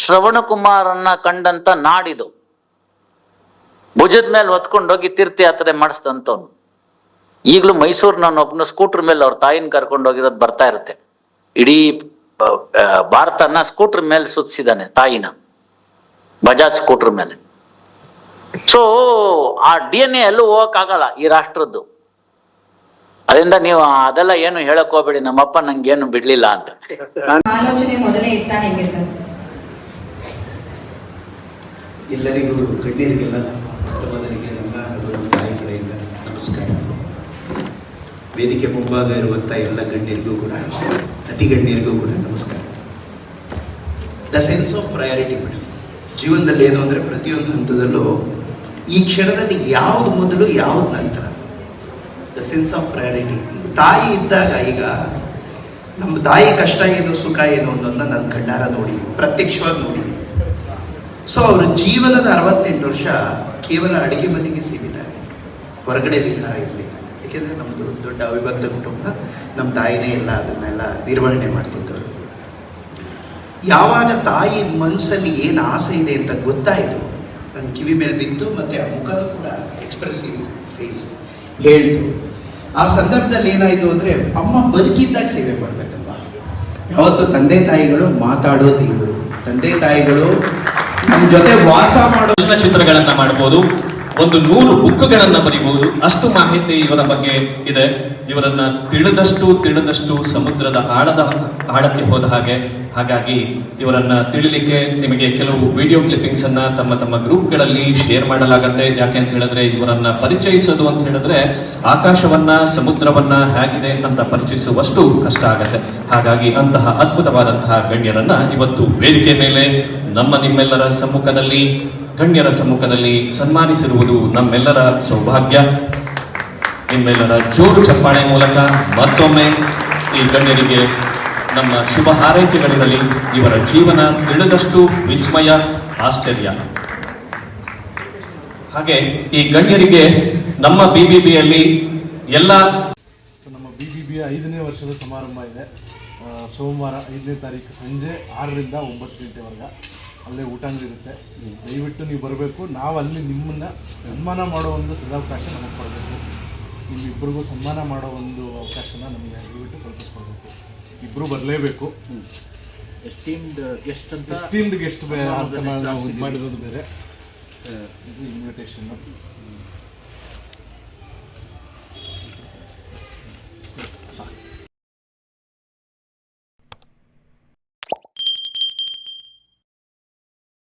ಶ್ರವಣಕುಮಾರನ್ನ ಕಂಡಂತ ನಾಡಿದು. ಭುಜದ ಮೇಲೆ ಹೊತ್ಕೊಂಡೋಗಿ ತೀರ್ಥಯಾತ್ರೆ ಮಾಡಿಸ್ದಂಥವ್ನು ಈಗಲೂ ಮೈಸೂರು ನಾನು ಒಬ್ಬನ ಸ್ಕೂಟರ್ ಮೇಲೆ ಅವ್ರ ತಾಯಿನ ಕರ್ಕೊಂಡು ಹೋಗಿರೋದು ಬರ್ತಾ ಇರುತ್ತೆ. ಇಡೀ ಭಾರತನ ಸ್ಕೂಟರ್ ಮೇಲೆ ಸುತ್ತಿಸಿದಾನೆ ತಾಯಿನ. ಬಜಾಜ್ ಸ್ಕೂಟರ್ ಮೇಲೆ. ಸೊ, ಆ ಡಿ ಎನ್ ಎ ಎಲ್ಲೂ ಹೋಗಕ್ಕಾಗಲ್ಲ ಈ ರಾಷ್ಟ್ರದ್ದು. ಅದರಿಂದ ನೀವು ಅದೆಲ್ಲ ಏನು ಹೇಳಕ್ ಹೋಗ್ಬೇಡಿ, ನಮ್ಮಪ್ಪ ನಂಗೇನು ಬಿಡ್ಲಿಲ್ಲ ಅಂತ. ಆಲೋಚನೆ ಮೊದಲೇ ಇರ್ತಾನೆ ಸರ್? ಎಲ್ಲರಿಗೂ ಗಣ್ಯರಿಗೆಲ್ಲ ಮೊದಲಿಗೆ ನನ್ನ ಹಾಗೂ ತಾಯಿ ಕಡೆಯಿಂದ ನಮಸ್ಕಾರ. ವೇದಿಕೆ ಮುಂಭಾಗ ಇರುವಂಥ ಎಲ್ಲ ಗಣ್ಯರಿಗೂ ಕೂಡ, ಅತಿ ಗಣ್ಯರಿಗೂ ಕೂಡ ನಮಸ್ಕಾರ. The sense of priority madam ಜೀವನದಲ್ಲಿ ಏನು ಅಂದರೆ ಪ್ರತಿಯೊಂದು ಹಂತದಲ್ಲೂ ಈ ಕ್ಷಣದಲ್ಲಿ ಯಾವುದು ಮೊದಲು, ಯಾವುದು ನಂತರ. ದ ಸೆನ್ಸ್ ಆಫ್ ಪ್ರಯಾರಿಟಿ ತಾಯಿ ಇದ್ದಾಗ ಈಗ ನಮ್ಮ ತಾಯಿ ಕಷ್ಟ ಏನು, ಸುಖ ಏನು ಅನ್ನೋದನ್ನ ನಾನು ಕಣ್ಣಾರ ನೋಡಿದ್ದೀನಿ ಪ್ರತ್ಯಕ್ಷವಾಗಿ ನೋಡಿದ್ದೀನಿ. ಸೊ ಅವರ ಜೀವನದ ಅರವತ್ತೆಂಟು ವರ್ಷ ಕೇವಲ ಅಡುಗೆ ಮನೆಗೆ ಸೀಮಿತ. ಆಗಿತ್ತು ಹೊರಗಡೆ ವಿಹಾರ ಇರಲಿಲ್ಲ ಏಕೆಂದರೆ ನಮ್ಮದು ದೊಡ್ಡ ಅವಿಭಕ್ತ ಕುಟುಂಬ. ನಮ್ಮ ತಾಯಿನೇ ಎಲ್ಲ ಅದನ್ನೆಲ್ಲ ನಿರ್ವಹಣೆ ಮಾಡ್ತಿದ್ದವರು. ಯಾವಾಗ ತಾಯಿ ಮನಸ್ಸಲ್ಲಿ ಏನು ಆಸೆ ಇದೆ ಅಂತ ಗೊತ್ತಾಯಿತು ನನ್ನ ಕಿವಿ ಮೇಲೆ ಬಿತ್ತು ಮತ್ತು ಆ ಮುಖದ ಕೂಡ ಎಕ್ಸ್ಪ್ರೆಸಿವ್ ಫೇಸ್ ಹೇಳ್ತು. ಆ ಸಂದರ್ಭದಲ್ಲಿ ಏನಾಯಿತು ಅಂದರೆ, ಅಮ್ಮ ಬದುಕಿದ್ದಾಗ ಸೇವೆ ಮಾಡಬೇಕಲ್ವಾ ಯಾವತ್ತು ತಂದೆ ತಾಯಿಗಳು ಮಾತಾಡೋ ದೇವರು. ತಂದೆ ತಾಯಿಗಳು ನಮ್ಮ ಜೊತೆ ವಾಸ ಮಾಡೋ ಚಲನಚಿತ್ರಗಳನ್ನ ಮಾಡಬಹುದು ಒಂದು ನೂರು ಬುಕ್ಗಳನ್ನ ಬರೀಬಹುದು ಅಷ್ಟು ಮಾಹಿತಿ ಇವರ ಬಗ್ಗೆ ಇದೆ. ಇವರನ್ನ ತಿಳಿದಷ್ಟು ತಿಳಿದಷ್ಟು ಸಮುದ್ರದ ಆಳದ ಆಳಕ್ಕೆ ಹೋದ ಹಾಗೆ. ಹಾಗಾಗಿ ಇವರನ್ನ ತಿಳಿಲಿಕ್ಕೆ ನಿಮಗೆ ಕೆಲವು ವಿಡಿಯೋ ಕ್ಲಿಪ್ಪಿಂಗ್ಸ್ ಅನ್ನ ತಮ್ಮ ತಮ್ಮ ಗ್ರೂಪ್ಗಳಲ್ಲಿ ಶೇರ್ ಮಾಡಲಾಗತ್ತೆ. ಯಾಕೆ ಅಂತ ಹೇಳಿದ್ರೆ ಇವರನ್ನ ಪರಿಚಯಿಸೋದು ಅಂತ ಹೇಳಿದ್ರೆ ಆಕಾಶವನ್ನ, ಸಮುದ್ರವನ್ನ ಹೇಗಿದೆ ಅಂತ ಪರಿಚಯಿಸುವಷ್ಟು ಕಷ್ಟ ಆಗತ್ತೆ. ಹಾಗಾಗಿ ಅಂತಹ ಅದ್ಭುತವಾದಂತಹ ಗಣ್ಯರನ್ನ ಇವತ್ತು ವೇದಿಕೆ ಮೇಲೆ ನಮ್ಮ ನಿಮ್ಮೆಲ್ಲರ ಸಮ್ಮುಖದಲ್ಲಿ ಗಣ್ಯರ ಸಮ್ಮುಖದಲ್ಲಿ ಸನ್ಮಾನಿಸಿರುವುದು ನಮ್ಮೆಲ್ಲರ ಸೌಭಾಗ್ಯ. ನಿಮ್ಮೆಲ್ಲರ ಜೋರು ಚಪ್ಪಾಳೆ ಮೂಲಕ ಮತ್ತೊಮ್ಮೆ ಈ ಗಣ್ಯರಿಗೆ ನಮ್ಮ ಶುಭ ಹಾರೈಕೆಗಳಿರಲಿ. ಇವರ ಜೀವನ ತಿಳಿದಷ್ಟು ವಿಸ್ಮಯ, ಆಶ್ಚರ್ಯ. ಹಾಗೆ ಈ ಗಣ್ಯರಿಗೆ ನಮ್ಮ ಬಿಬಿಬಿಯಲ್ಲಿ ಎಲ್ಲ ನಮ್ಮ ಬಿಬಿಬಿಯ ಐದನೇ ವರ್ಷದ ಸಮಾರಂಭ ಇದೆ. ಸೋಮವಾರ ಐದನೇ ತಾರೀಕು ಸಂಜೆ ಆರರಿಂದ ಒಂಬತ್ತು ಗಂಟೆವರೆಗೆ. ಅಲ್ಲೇ ಊಟ ಇರುತ್ತೆ ದಯವಿಟ್ಟು ನೀವು ಬರಬೇಕು. ನಾವು ಅಲ್ಲಿ ನಿಮ್ಮನ್ನು ಸನ್ಮಾನ ಮಾಡೋ ಒಂದು ಸದಾವಕಾಶ ನಮಗೆ ಕೊಡಬೇಕು. ನಿಮ್ಮಿಬ್ಬರಿಗೂ ಸನ್ಮಾನ ಮಾಡೋ ಒಂದು ಅವಕಾಶನ ನಮಗೆ ದಯವಿಟ್ಟು ಕಲ್ಪಿಸ್ಕೊಡ್ಬೇಕು. ಇಬ್ಬರು ಬರಲೇಬೇಕು. ಎಸ್ಟೀಮ್ಡ್ ಗೆಸ್ಟ್ ಅಂತ ಎಸ್ಟೀಮ್ಡ್ ಗೆಸ್ಟ್ ನಾವು ಇದು ಮಾಡಿರೋದು ಬೇರೆ. ಇದು ಇನ್ವಿಟೇಷನ್